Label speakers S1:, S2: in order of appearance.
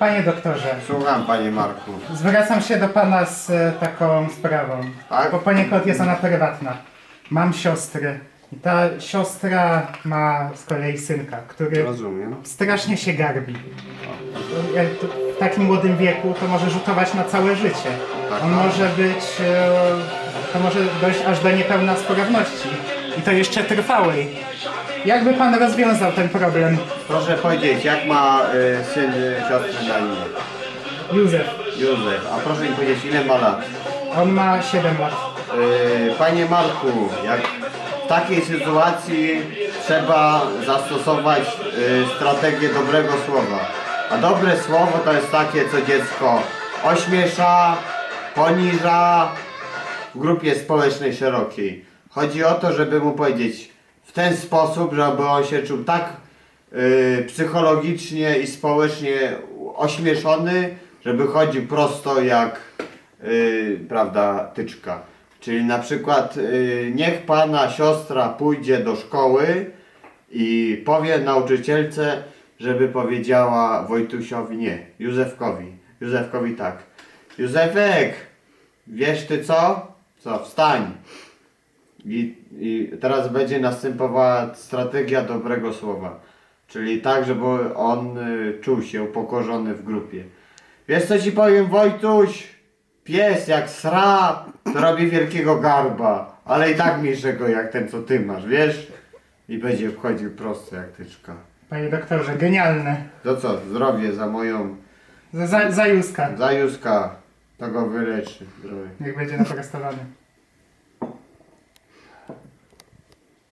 S1: Panie doktorze,
S2: Słucham, panie Marku.
S1: zwracam się do pana z e, taką sprawą,
S2: Tak?
S1: bo poniekąd jest ona prywatna. Mam siostrę i ta siostra ma z kolei synka, który
S2: Rozumiem.
S1: strasznie się garbi. Jak to- W takim młodym wieku to może rzutować na całe życie.
S2: Tak,
S1: On
S2: tak.
S1: może być, e, to może dojść aż do niepełnosprawności i to jeszcze trwałej. Jakby pan rozwiązał ten problem,
S2: Proszę powiedzieć, jak ma y, syn y, siostry na imię?
S1: Józef?
S2: Józef. A proszę mi powiedzieć, ile ma lat?
S1: On ma 7 lat.
S2: Y, panie Marku, jak w takiej sytuacji trzeba zastosować y, strategię dobrego słowa. A dobre słowo to jest takie, co dziecko ośmiesza, poniża w grupie społecznej szerokiej. Chodzi o to, żeby mu powiedzieć w ten sposób, żeby on się czuł tak y, psychologicznie i społecznie ośmieszony, żeby chodził prosto jak y, prawda, tyczka. Czyli na przykład y, niech pana siostra pójdzie do szkoły i powie nauczycielce, żeby powiedziała Wojtusiowi nie, Józefkowi. Józefkowi tak. Józefek, wiesz ty co? Co, wstań. I, I teraz będzie następowała strategia dobrego słowa. Czyli tak, żeby on y, czuł się upokorzony w grupie. Wiesz co ci powiem Wojtuś? Pies jak sra, to robi wielkiego garba, ale i tak mniejszego jak ten co ty masz, wiesz? I będzie wchodził prosto jak tyczka.
S1: Panie doktorze, genialne.
S2: To co, zdrowie za moją
S1: Za, za, za Józka.
S2: zajuska, to go wyleczy zdrowie.
S1: Niech będzie naprostowany.